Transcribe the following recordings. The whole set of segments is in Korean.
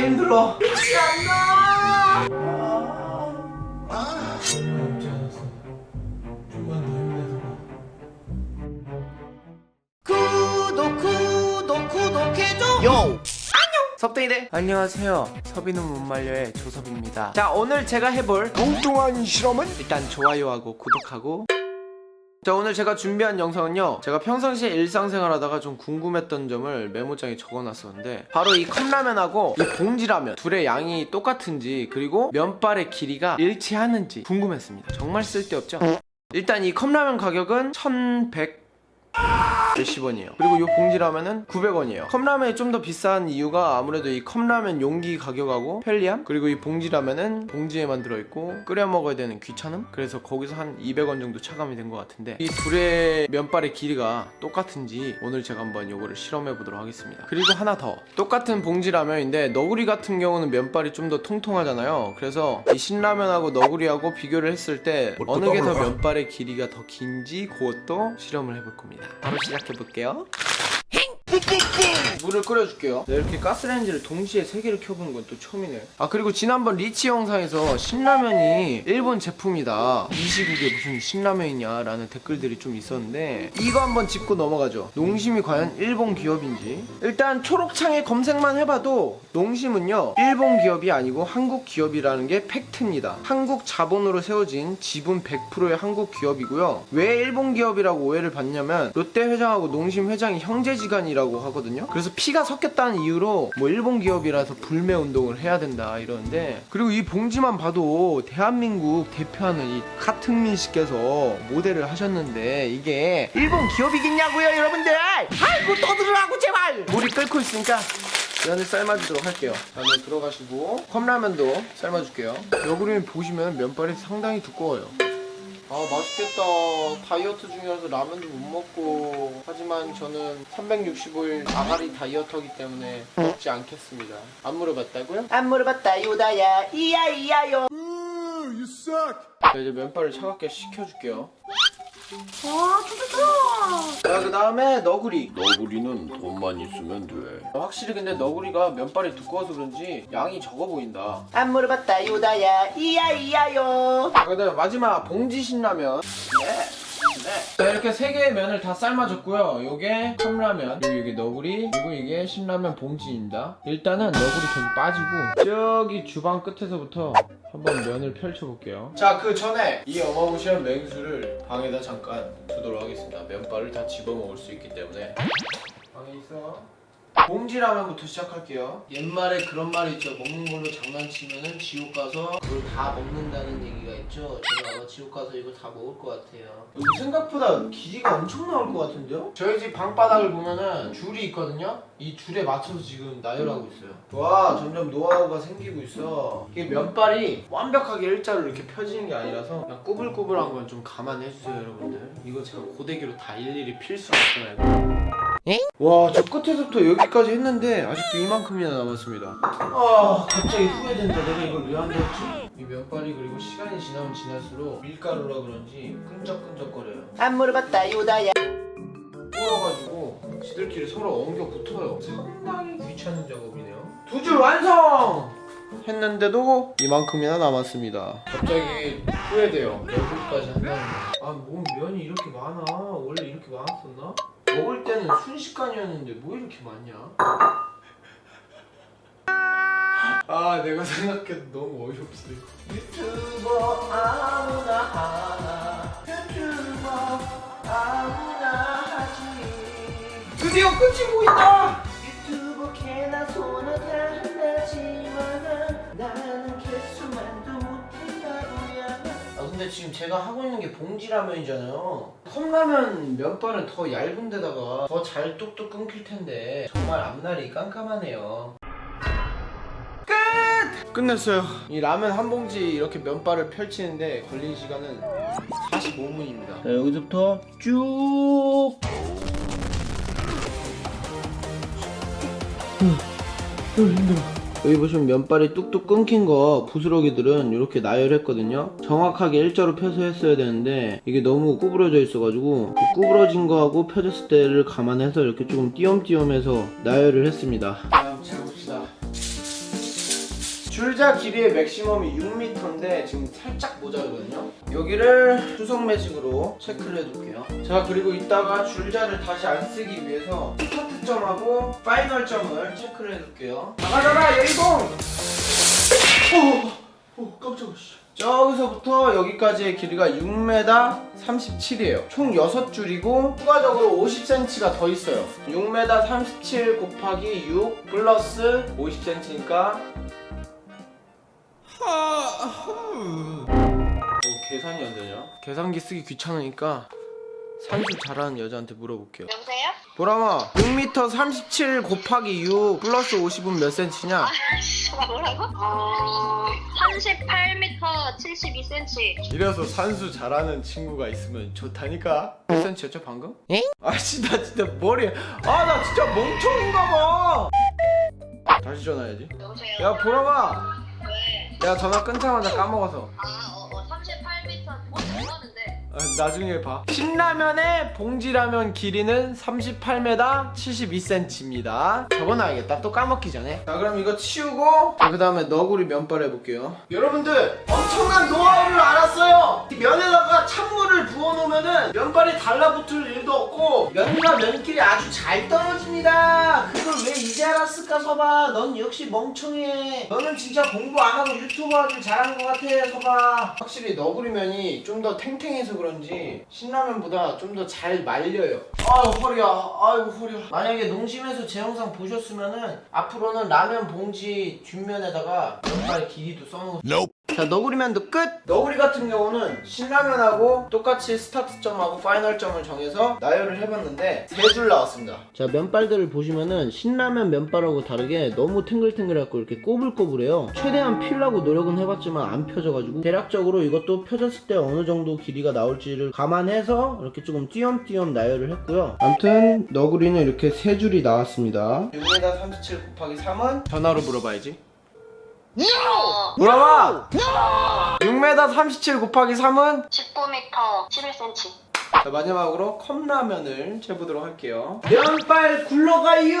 힘들어. 구독 구독 구독해줘. 요. 안녕. 섭댕이들. 안녕하세요. 서비는 못 말려의 조섭입니다. 자 오늘 제가 해볼 엉뚱한 실험은 일단 좋아요하고 구독하고. 자 오늘 제가 준비한 영상은요 제가 평상시에 일상생활 하다가 좀 궁금했던 점을 메모장에 적어놨었는데 바로 이 컵라면하고 이 봉지라면 둘의 양이 똑같은지 그리고 면발의 길이가 일치하는지 궁금했습니다 정말 쓸데없죠? 일단 이 컵라면 가격은 1100 몇십 원이에요. 그리고 이 봉지라면은 900원이에요. 컵라면이 좀 더 비싼 이유가 아무래도 이 컵라면 용기 가격하고 편리함 그리고 이 봉지라면은 봉지에만 들어있고 끓여 먹어야 되는 귀찮음 그래서 거기서 한 200원 정도 차감이 된 것 같은데 이 둘의 면발의 길이가 똑같은지 오늘 제가 한번 요거를 실험해 보도록 하겠습니다. 그리고 하나 더 똑같은 봉지라면인데 너구리 같은 경우는 면발이 좀 더 통통하잖아요. 그래서 이 신라면하고 너구리하고 비교를 했을 때 어느 게 더 면발의 길이가 더 긴지 그것도 실험을 해볼 겁니다. 바로 시작 해 볼게요. 물을 끓여줄게요. 네, 이렇게 가스레인지를 동시에 세 개를 켜보는 건 또 처음이네. 아 그리고 지난번 리치 영상에서 신라면이 일본 제품이다. 이 시국에 무슨 신라면이냐 라는 댓글들이 좀 있었는데 이거 한번 짚고 넘어가죠. 농심이 과연 일본 기업인지. 일단 초록창에 검색만 해봐도 농심은요 일본 기업이 아니고 한국 기업이라는 게 팩트입니다. 한국 자본으로 세워진 지분 100%의 한국 기업이고요. 왜 일본 기업이라고 오해를 받냐면 롯데 회장하고 농심 회장이 형제지간이라고 하거든요. 그래서 피가 섞였다는 이유로 뭐 일본 기업이라서 불매 운동을 해야 된다 이러는데 그리고 이 봉지만 봐도 대한민국 대표하는 이 카트민 씨께서 모델을 하셨는데 이게 일본 기업이겠냐고요 여러분들? 아이고 떠들으라고 제발! 물이 끓고 있으니까 면을 삶아주도록 할게요. 면을 들어가시고 컵라면도 삶아줄게요. 여구리 보시면 면발이 상당히 두꺼워요 아 맛있겠다. 다이어트 중이라서 라면도 못 먹고. 하지만 저는 365일 아가리 다이어터기 때문에 먹지 않겠습니다. 안 물어봤다고요? 안 물어봤다 요다야. 이야 이야요. 자 이제 면발을 차갑게 식혀줄게요. 와, 진짜 자 그 다음에 너구리 너구리는 돈만 있으면 돼. 확실히 근데 너구리가 면발이 두꺼워서 그런지 양이 적어 보인다 안 물어봤다 요다야 이야 이야요 자, 그 다음 마지막 봉지 신라면. 네. 네. 자 이렇게 세 개의 면을 다 삶아줬고요. 요게 컵라면, 그리고 이게 너구리, 그리고 이게 신라면 봉지입니다. 일단은 너구리 좀 빠지고 저기 주방 끝에서부터 한번 면을 펼쳐볼게요. 자 그 전에 이 어마무시한 맹수를 방에다 잠깐 두도록 하겠습니다. 면발을 다 집어먹을 수 있기 때문에 방에 있어. 봉지라면부터 시작할게요. 옛말에 그런 말이 있죠. 먹는 걸로 장난치면은 지옥 가서 그걸 다 먹는다는 얘기가 있죠. 저는 아마 지옥 가서 이거 다 먹을 것 같아요. 여기 생각보다 길이가 엄청 나올 것 같은데요? 저희 집 방바닥을 보면은 줄이 있거든요. 이 줄에 맞춰서 지금 나열하고 있어요. 와 점점 노하우가 생기고 있어. 이게 면발이 완벽하게 일자로 이렇게 펴지는 게 아니라서 그냥 꾸불꾸불한 건 좀 감안해 주세요, 여러분들. 이거 제가 고데기로 다 일일이 필수 없잖아요. 와, 저 끝에서부터 여기까지 했는데 아직도 이만큼이나 남았습니다. 아, 갑자기 후회된다. 내가 이걸 왜 안 넣었지? 이 면발이 그리고 시간이 지나면 지날수록 밀가루라 그런지 끈적끈적거려요. 안 물어봤다 요다야 불어가지고 지들끼리 서로 엉겨 붙어요. 상당히 귀찮은 작업이네요. 두 줄 완성! 했는데도 이만큼이나 남았습니다. 갑자기 후회돼요. 여기까지 한다는 거. 아, 몸 면이 이렇게 많아. 원래 이렇게 많았었나? 먹을 때는 순식간이었는데 뭐 이렇게 많냐? 아, 내가 생각해도 너무 어이없어. 유튜버 아무나 하나. 유튜버 아무나 하지. 드디어 끝이 보인다! 근데 지금 제가 하고 있는 게 봉지라면이잖아요. 컵라면 면발은 더 얇은 데다가 더 잘 뚝뚝 끊길 텐데 정말 앞날이 깜깜하네요. 끝! 끝냈어요. 이 라면 한 봉지 이렇게 면발을 펼치는데 걸린 시간은 45분입니다. 자 여기서부터 쭉 여기 보시면 면발이 뚝뚝 끊긴 거 부스러기들은 이렇게 나열했거든요 정확하게 일자로 펴서 했어야 되는데 이게 너무 구부러져 있어가지고 그 구부러진 거하고 펴졌을 때를 감안해서 이렇게 조금 띄엄띄엄 해서 나열을 했습니다 자 재봅시다 줄자 길이의 맥시멈이 6m인데 지금 살짝 모자르거든요. 여기를 수성 매직으로 체크를 해둘게요. 자 그리고 이따가 줄자를 다시 안 쓰기 위해서 스타트점하고 파이널 점을 체크를 해둘게요. 나가자라 예이봉! 오, 오 깜짝이야. 씨. 저기서부터 여기까지의 길이가 6m 37이에요. 총 6줄이고 추가적으로 50cm가 더 있어요. 6m 37 곱하기 6 플러스 50cm니까 어, 계산이 안 되냐? 계산기 쓰기 귀찮으니까 산수 잘하는 여자한테 물어볼게요. 여보세요? 보람아, 6m 37 곱하기 6 플러스 50은 몇 cm냐? 아, 뭐라고? 어... 38m 72cm. 이래서 산수 잘하는 친구가 있으면 좋다니까. 몇 cm였죠 방금? 에? 아씨 나 진짜 머리 아 나 진짜 멍청인가 봐. 다시 전화해야지. 여보세요? 야 보람아, 왜? 내가 전화 끊자마자 까먹어서. 아, 나중에 봐. 신라면의 봉지라면 길이는 38m 72cm입니다. 적어놔야겠다. 또 까먹기 전에. 자, 그럼 이거 치우고, 그 다음에 너구리 면발 해볼게요. 여러분들, 엄청난 노하우를 알았어요. 이 면에다가 찬물을 부어놓으면은 면발이 달라붙을 일도 없고, 면과 면끼리 아주 잘 떨어집니다. 그걸 왜 이제 알았을까, 서봐. 넌 역시 멍청해. 너는 진짜 공부 안 하고 유튜브 하길 잘한 것 같아, 서봐. 확실히 너구리 면이 좀 더 탱탱해서 그런 지 신라면보다 좀 더 잘 말려요. 아유 허리야, 아이고 허리야. 만약에 농심에서 제 영상 보셨으면은 앞으로는 라면 봉지 뒷면에다가 면발 길이도 써놓은. 자 너구리면도 끝! 너구리 같은 경우는 신라면하고 똑같이 스타트점하고 파이널점을 정해서 나열을 해봤는데 세 줄 나왔습니다. 자 면발들을 보시면은 신라면 면발하고 다르게 너무 탱글탱글하고 이렇게 꼬불꼬불해요. 최대한 필라고 노력은 해봤지만 안 펴져가지고 대략적으로 이것도 펴졌을 때 어느 정도 길이가 나올지를 감안해서 이렇게 조금 띄엄띄엄 나열을 했고요. 아무튼 너구리는 이렇게 세 줄이 나왔습니다. 6m 37 곱하기 3은? 전화로 물어봐야지 어, 물어봐! 6m 37 곱하기 3은? 19m 11cm. 자 마지막으로 컵라면을 재보도록 할게요. 면발 굴러가요!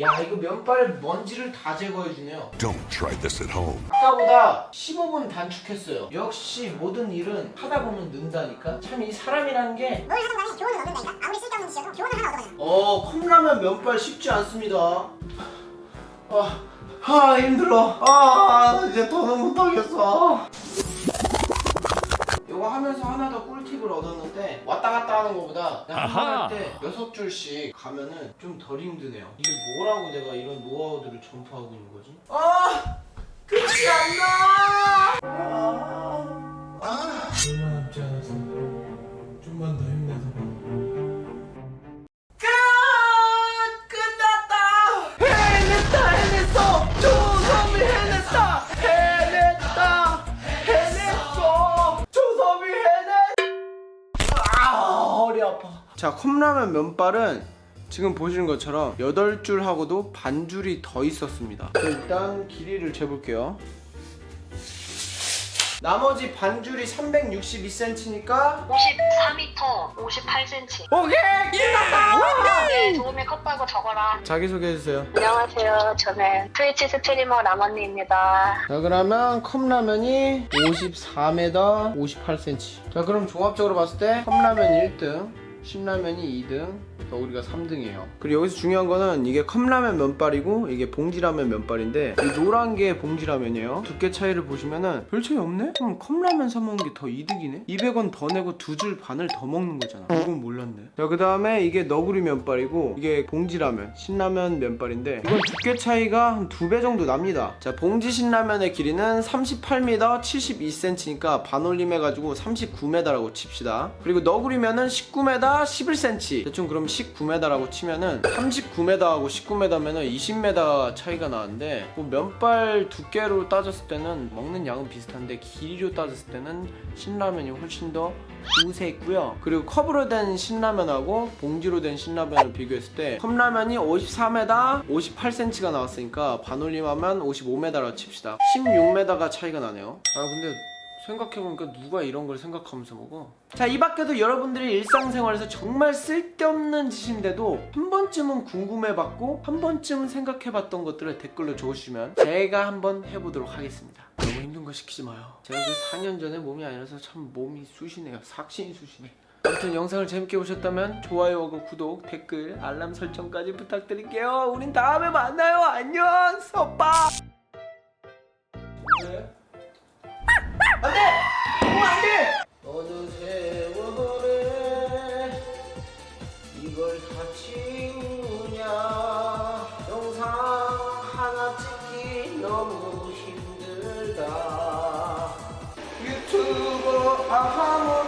야 이거 면발 먼지를 다 제거해주네요. Don't try this at home. 아까보다 15분 단축했어요. 역시 모든 일은 하다 보면 는다니까? 참 이 사람이라는 게. 뭘 하는 간에 교훈을 얻는다니까 아무리 쓸데없는 짓이어도 교훈을 하나 얻어가냐 어, 컵라면 면발 쉽지 않습니다. 아, 아 힘들어. 아, 이제 더는 못하겠어. 이거 하면서 하나 더 꿀팁을 얻었는데 왔다 갔다 하는 것보다 그냥 한번 할때 여섯 줄씩 가면은 좀 덜 힘드네요. 이게 뭐라고 내가 이런 노하우들을 전파하고 있는 거지? 아, 끝이 안 나. 아, 아. 얼마 남지 않아서 좀만 더 자 컵라면 면발은 지금 보시는 것처럼 8줄 하고도 반 줄이 더 있었습니다 자, 일단 길이를 재볼게요 나머지 반 줄이 362cm니까 54m 58cm. 오케이! 네, 조금이 컸다고 적어라. 자기소개해주세요 안녕하세요. 저는 트위치 스트리머 라머니입니다. 자 그러면 컵라면이 54m 58cm 자 그럼 종합적으로 봤을 때 컵라면 1등 신라면이 2등 우리가 3등이에요. 그리고 여기서 중요한 거는 이게 컵라면 면발이고 이게 봉지라면 면발인데 이 노란 게 봉지라면이에요. 두께 차이를 보시면은 별 차이 없네? 그럼 컵라면 사 먹는 게 더 이득이네? 200원 더 내고 두 줄 반을 더 먹는 거잖아. 이건 몰랐네. 자 그 다음에 이게 너구리 면발이고 이게 봉지라면 신라면 면발인데 이건 두께 차이가 한 두 배 정도 납니다. 자 봉지 신라면의 길이는 38m 72cm니까 반올림 해가지고 39m라고 칩시다. 그리고 너구리면은 19m 11cm 대충 그럼 19m라고 치면은 39m하고 19m면은 20m 차이가 나는데 뭐 면발 두께로 따졌을 때는 먹는 양은 비슷한데 길이로 따졌을 때는 신라면이 훨씬 더 우세했고요. 그리고 컵으로 된 신라면하고 봉지로 된 신라면을 비교했을 때 컵라면이 54m 58cm가 나왔으니까 반올림하면 55m라고 칩시다. 16m가 차이가 나네요. 아 근데 생각해보니까 누가 이런 걸 생각하면서 먹어? 자 이 밖에도 여러분들이 일상생활에서 정말 쓸데없는 짓인데도 한 번쯤은 궁금해봤고 한 번쯤은 생각해봤던 것들을 댓글로 적어주시면 제가 한번 해보도록 하겠습니다. 너무 힘든 거 시키지 마요. 제가 그 4년 전에 몸이 아니라서 참 몸이 쑤시네요. 삭신이 쑤시네. 아무튼 영상을 재밌게 보셨다면 좋아요하고 구독, 댓글, 알람 설정까지 부탁드릴게요. 우린 다음에 만나요. 안녕! 서빠 치우냐? 영상 하나 찍기 너무 힘들다. 유튜버 아하